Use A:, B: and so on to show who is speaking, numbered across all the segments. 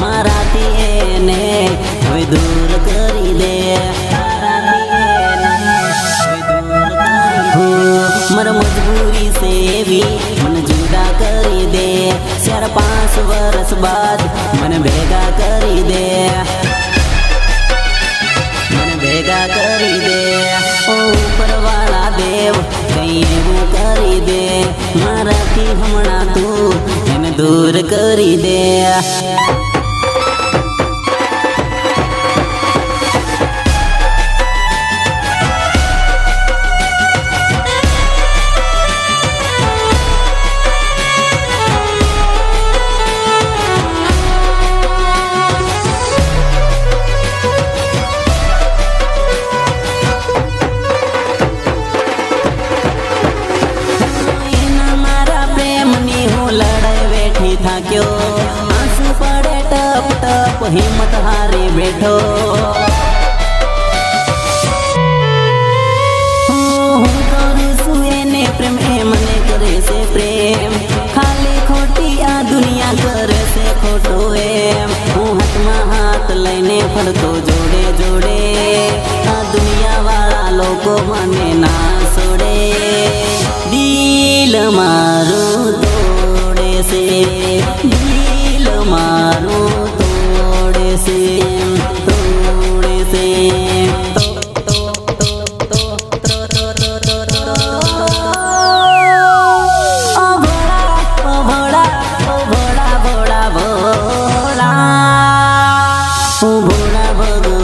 A: મારાથી એને હવે દૂર કરી દે. મારા મજબૂરી સે બી મને જુદા કરી દે. ચાર પાંચ વર્ષ બાદ મને ભેગા કરી દે. મને ભેગા કરી દે. ઓ ઉપરવાળા દેવ, કઈ એવું કરી દે. મારાથી હમણાં તું दूर करी दे પડે ટપ ટપ, હિંમત હારી બેઠો. હું ખોટી એમ. હું લઈને ફરતો જોડે જોડે. આ દુનિયા વાળા લોકો મને ના છોડે. દિલ મારું તોડે છે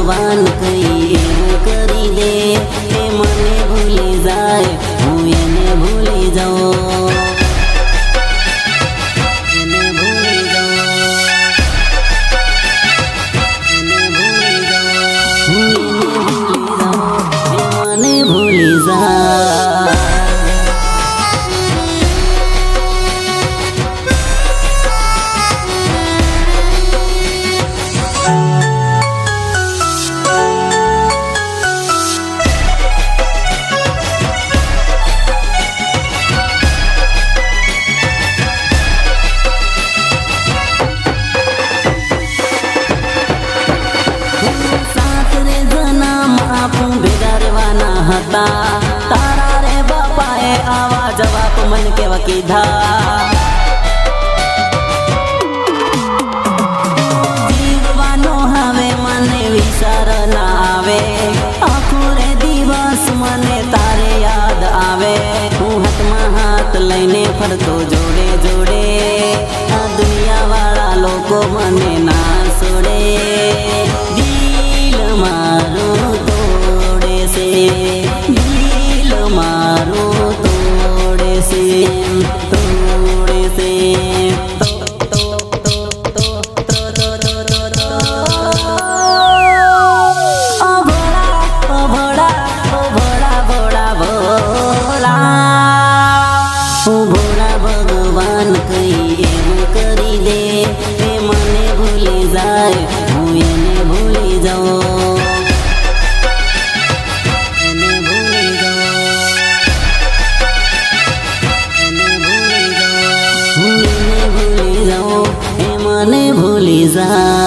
A: one. હતા તારા રે બાપાએ આવા જવાબ મને કેવા કીધા. જીવવાનો હવે મને વિચાર ના આવે. આખું દિવસ મને તારે યાદ આવે. હું હાથમાં હાથ લઈને ફરતો જોડે જોડે. આ દુનિયા વાળા લોકો મને ભગવાન કઈ એવું કરી દે એ મને ભૂલી જાય 在。